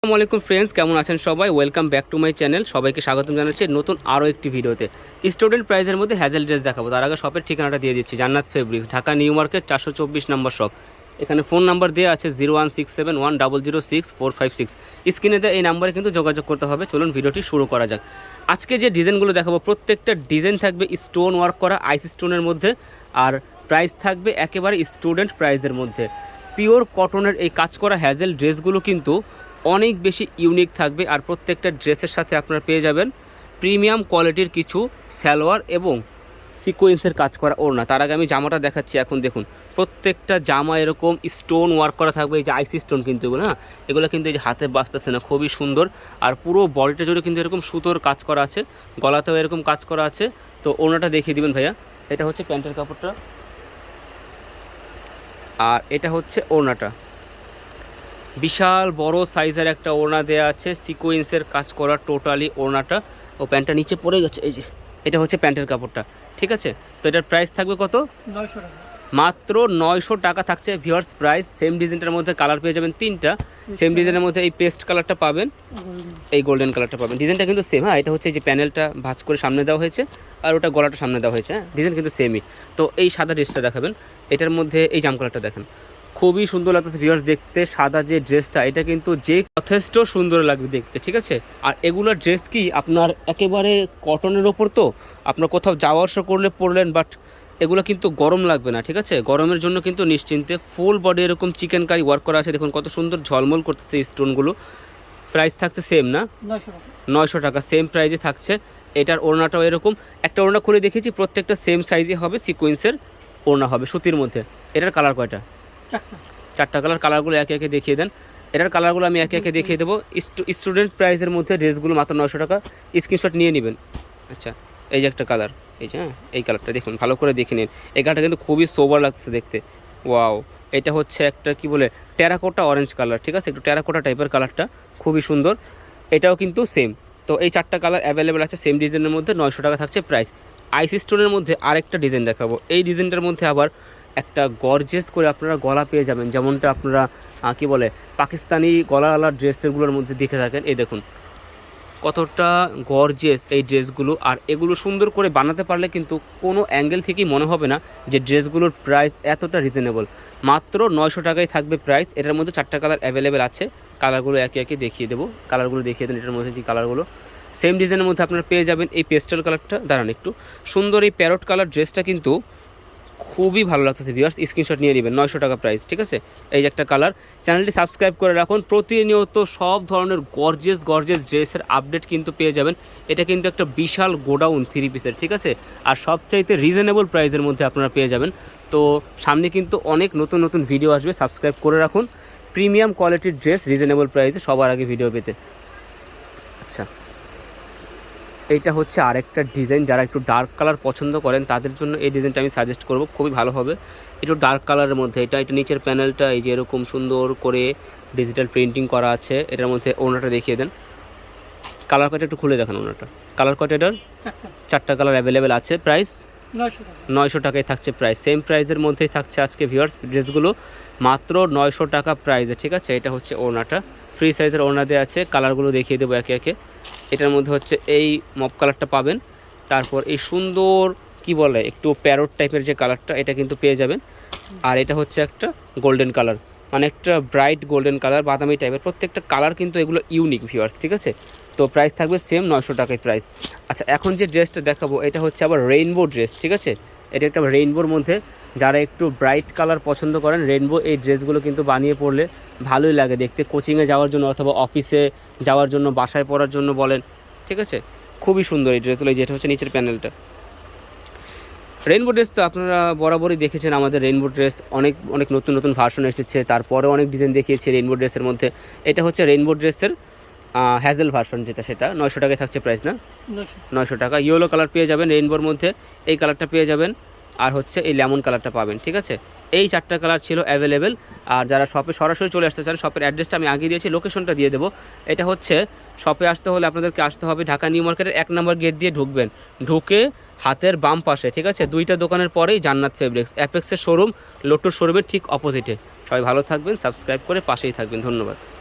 আসসালামু আলাইকুম ফ্রেন্ডস কেমন আছেন সবাই? Welcome back to my channel সবাইকে স্বাগতম জানাচ্ছি নতুন আরও একটি ভিডিওতে। স্টুডেন্ট প্রাইজের মধ্যে হ্যাজেল ড্রেস দেখাবো। তার আগে শপের ঠিকানাটা দিয়ে দিচ্ছি, জান্নাত ফেব্রিক্স ঢাকা নিউ মার্কেট চারশো চব্বিশ নম্বর শপ এখানে ফোন নাম্বার দেওয়া আছে zero one six seven one double zero six four five six স্ক্রিনে এই নাম্বারে কিন্তু যোগাযোগ করতে হবে। চলুন ভিডিওটি শুরু করা যাক। আজকে যে ডিজাইনগুলো দেখাবো, প্রত্যেকটা ডিজাইন থাকবে স্টোন ওয়ার্ক করা আইস স্টোনের মধ্যে। আর প্রাইস থাকবে একেবারে স্টুডেন্ট প্রাইজের মধ্যে। পিওর কটনের এই কাজ করা হ্যাজেল ড্রেসগুলো কিন্তু অনেক বেশি ইউনিক থাকবে আর প্রত্যেকটা ড্রেসের সাথে আপনারা পেয়ে যাবেন প্রিমিয়াম কোয়ালিটির কিছু সালোয়ার এবং সিকোয়েন্সের কাজ করা ওড়না। তার আগে আমি জামাটা দেখাচ্ছি এখন দেখুন। প্রত্যেকটা জামা এরকম স্টোন ওয়ার্ক করা থাকবে, এই যে আইসি স্টোন কিন্তু এগুলো হ্যাঁ? এগুলো কিন্তু এই যে হাতে বাঁচতেছে না, খুবই সুন্দর। আর পুরো বডিটা জুড়ে কিন্তু এরকম সুতোর কাজ করা আছে, গলাতেও এরকম কাজ করা আছে। তো ওড়নাটা দেখিয়ে দিবেন ভাইয়া। এটা হচ্ছে প্যান্টের কাপড়টা। আর এটা হচ্ছে ওড়নাটা। বিশাল বড় সাইজের একটা ওড়না দেওয়া আছে। সিকোয়েন্সের কাজ করা টোটালি ওড়নাটা। ও প্যান্টটা নিচে পড়ে গেছে এই যে। এটা হচ্ছে প্যান্টের কাপড়টা ঠিক আছে? তো এটার প্রাইস থাকবে কত? নয়শো টাকা। মাত্র নয়শো টাকা থাকছে ভিওয়ার্স প্রাইস সেম ডিজাইনটার মধ্যে কালার পেয়ে যাবেন তিনটা। সেম ডিজাইনের মধ্যে এই পেস্ট কালারটা পাবেন। এই গোল্ডেন কালারটা পাবেন। ডিজাইনটা কিন্তু সেম হ্যাঁ? এটা হচ্ছে যে প্যানেলটা ভাজ করে সামনে দেওয়া হয়েছে। আর ওটা গলাটা সামনে দেওয়া হয়েছে হ্যাঁ? ডিজাইন কিন্তু সেমই তো এই সাদা ড্রেসটা দেখাবেন। এটার মধ্যে এই জাম কালারটা দেখেন। খুবই সুন্দর লাগতেছে ভিউয়ার্স দেখতে। সাদা যে ড্রেসটা এটা কিন্তু যে যথেষ্ট সুন্দর লাগবে দেখতে ঠিক আছে? আর এগুলোর ড্রেস কি আপনার একেবারে কটনের ওপর তো? আপনার কোথাও যাওয়া আসা করলে পরলেন বাট এগুলো কিন্তু গরম লাগবে না ঠিক আছে? গরমের জন্য কিন্তু নিশ্চিন্তে ফুল বডি এরকম চিকেন কারি ওয়ার্ক করা আছে। দেখুন কত সুন্দর ঝলমল করতেছে স্টোনগুলো প্রাইস থাকছে সেম না? নয়শো টাকা। সেম প্রাইজে থাকছে। এটার ওড়নাটাও এরকম। একটা ওড়না খুলে দেখেছি প্রত্যেকটা সেম সাইজে হবে সিকোয়েন্সের ওড়না হবে সুতির মধ্যে। এটার কালার কয়টা? চারটা। কালার কালারগুলো একে একে দেখিয়ে দেন। এটার কালারগুলো আমি একে একে দেখিয়ে দেবো। স্টুডেন্ট প্রাইসের মধ্যে ড্রেসগুলো মাত্র নয়শো টাকা। স্ক্রিনশট নিয়ে নেবেন। আচ্ছা এই যে একটা কালার এই যে হ্যাঁ এই কালারটা দেখুন, ভালো করে দেখে নিন। এই কালারটা কিন্তু খুবই সোবার লাগছে দেখতে। ওয়াও এটা হচ্ছে একটা কি বলে টেরাকোটা অরেঞ্জ কালার ঠিক আছে? একটু টেরাকোটা টাইপের কালারটা খুবই সুন্দর। এটাও কিন্তু সেম তো এই চারটা কালার অ্যাভেলেবেল আছে সেম ডিজাইনের মধ্যে, নয়শো টাকা থাকছে প্রাইস আইসি স্টোনের মধ্যে আরেকটা ডিজাইন দেখাবো। এই ডিজাইনটার মধ্যে আবার একটা গর্জেস করে আপনারা গলা পেয়ে যাবেন। যেমনটা আপনারা কি বলে, পাকিস্তানি গলা গলাওয়ালা ড্রেসগুলোর মধ্যে দেখে থাকেন। এই দেখুন, কতটা গর্জেস এই ড্রেসগুলো। আর এগুলো সুন্দর করে বানাতে পারলে কিন্তু কোনো অ্যাঙ্গেল থেকেই মনে হবে না যে ড্রেসগুলোর প্রাইস এতটা রিজনেবল মাত্র নয়শো টাকায় থাকবে প্রাইস এটার মধ্যে চারটা কালার অ্যাভেলেবেল আছে। কালারগুলো একে একে দেখিয়ে দেবো। কালারগুলো দেখিয়ে দেন, এটার মধ্যে যে কালারগুলো সেম ডিজাইনের মধ্যে আপনারা পেয়ে যাবেন এই পেস্টেল কালারটা দাঁড়ান একটু। সুন্দর এই প্যারট কালার ড্রেসটা কিন্তু খুবই ভালো লাগতেছে ভিউয়ার্স স্ক্রিনশট নিয়ে নেবেন, নয়শো টাকা প্রাইস ঠিক আছে? এই যে একটা কালার চ্যানেলটি সাবস্ক্রাইব করে রাখুন। প্রতিনিয়ত সব ধরনের গর্জেস গর্জেস ড্রেসের আপডেট কিন্তু পেয়ে যাবেন। এটা কিন্তু একটা বিশাল গোডাউন থ্রি পিসের ঠিক আছে? আর সবচাইতে রিজনেবল প্রাইসের মধ্যে আপনারা পেয়ে যাবেন। তো সামনে কিন্তু অনেক নতুন নতুন ভিডিও আসবে। সাবস্ক্রাইব করে রাখুন। প্রিমিয়াম কোয়ালিটির ড্রেস রিজনেবল প্রাইসে সবার আগে ভিডিও পেতে। আচ্ছা। এইটা হচ্ছে আরেকটা ডিজাইন যারা একটু ডার্ক কালার পছন্দ করেন তাদের জন্য এই ডিজাইনটা আমি সাজেস্ট করব। খুবই ভালো হবে। একটু ডার্ক কালারের মধ্যে এটা এটা নিচের প্যানেলটা এই যে এরকম সুন্দর করে ডিজিটাল প্রিন্টিং করা আছে এটার মধ্যে ওনাটা দেখিয়ে দেন। কালার কয়টা একটু খুলে দেখান ওনাটা। কালার কয়টা এটার? চারটা কালার অ্যাভেলেবেল আছে। প্রাইস নয়শো টাকায় থাকছে প্রাইস সেম প্রাইসের মধ্যেই থাকছে আজকে ভিউয়ার্স ড্রেসগুলো মাত্র নয়শো টাকা প্রাইসে ঠিক আছে? এটা হচ্ছে ওড়নাটা ফ্রি সাইজের ওড়না দেওয়া আছে। কালারগুলো দেখিয়ে দেবো একে একে। এটার মধ্যে হচ্ছে এই মপ কালারটা পাবেন। তারপর এই সুন্দর, কি বলে, একটু প্যারট টাইপের যে কালারটা এটা কিন্তু পেয়ে যাবেন। আর এটা হচ্ছে একটা গোল্ডেন কালার একটা ব্রাইট গোল্ডেন কালার বাদামি টাইপের প্রত্যেকটা কালার কিন্তু এগুলো ইউনিক ভিউয়ার্স ঠিক আছে? তো প্রাইস থাকবে সেম নয়শো টাকায় প্রাইস আচ্ছা এখন যে ড্রেসটা দেখাবো, এটা হচ্ছে আবার রেইনবো ড্রেস ঠিক আছে? এটা একটা রেইনবোর মধ্যে যারা একটু ব্রাইট কালার পছন্দ করেন রেনবো এই ড্রেসগুলো কিন্তু বানিয়ে পড়লে ভালোই লাগে দেখতে। কোচিংয়ে যাওয়ার জন্য অথবা অফিসে যাওয়ার জন্য বাসায় পড়ার জন্য বলেন ঠিক আছে? খুবই সুন্দর এই ড্রেসগুলো যেটা হচ্ছে নিচের প্যানেলটা। রেইনবো ড্রেস তো আপনারা বরাবরই দেখেছেন আমাদের রেইনবো ড্রেস অনেক অনেক নতুন নতুন ভার্সন এসেছে। তারপরে অনেক ডিজাইন দেখিয়েছে রেইনবো ড্রেসের মধ্যে। এটা হচ্ছে রেইনবো ড্রেসের হ্যাজেল ভার্সন যেটা সেটা। নয়শো টাকায় থাকছে প্রাইস না? নয়শো। টাকা। ইয়েলো কালার পেয়ে যাবেন রেনবোর মধ্যে। এই কালারটা পেয়ে যাবেন। আর হচ্ছে এই লেমন কালারটা পাবেন, ঠিক আছে? এই চারটা কালার ছিল অ্যাভেলেবেল আর যারা শপে সরাসরি চলে আসতে চান শপের অ্যাড্রেসটা আমি আগে দিয়েছি লোকেশনটা দিয়ে দেবো। এটা হচ্ছে শপে আসতে হলে আপনাদেরকে আসতে হবে ঢাকা নিউ মার্কেটের এক নম্বর গেট দিয়ে ঢুকবেন। ঢুকে হাতের বাম পাশে, ঠিক আছে? দুইটা দোকানের পরেই জান্নাত ফেব্রিক্স অ্যাপেক্সের শোরুম লোটোর শোরুমের ঠিক অপোজিটে সবাই ভালো থাকবেন সাবস্ক্রাইব করে পাশেই থাকবেন, ধন্যবাদ।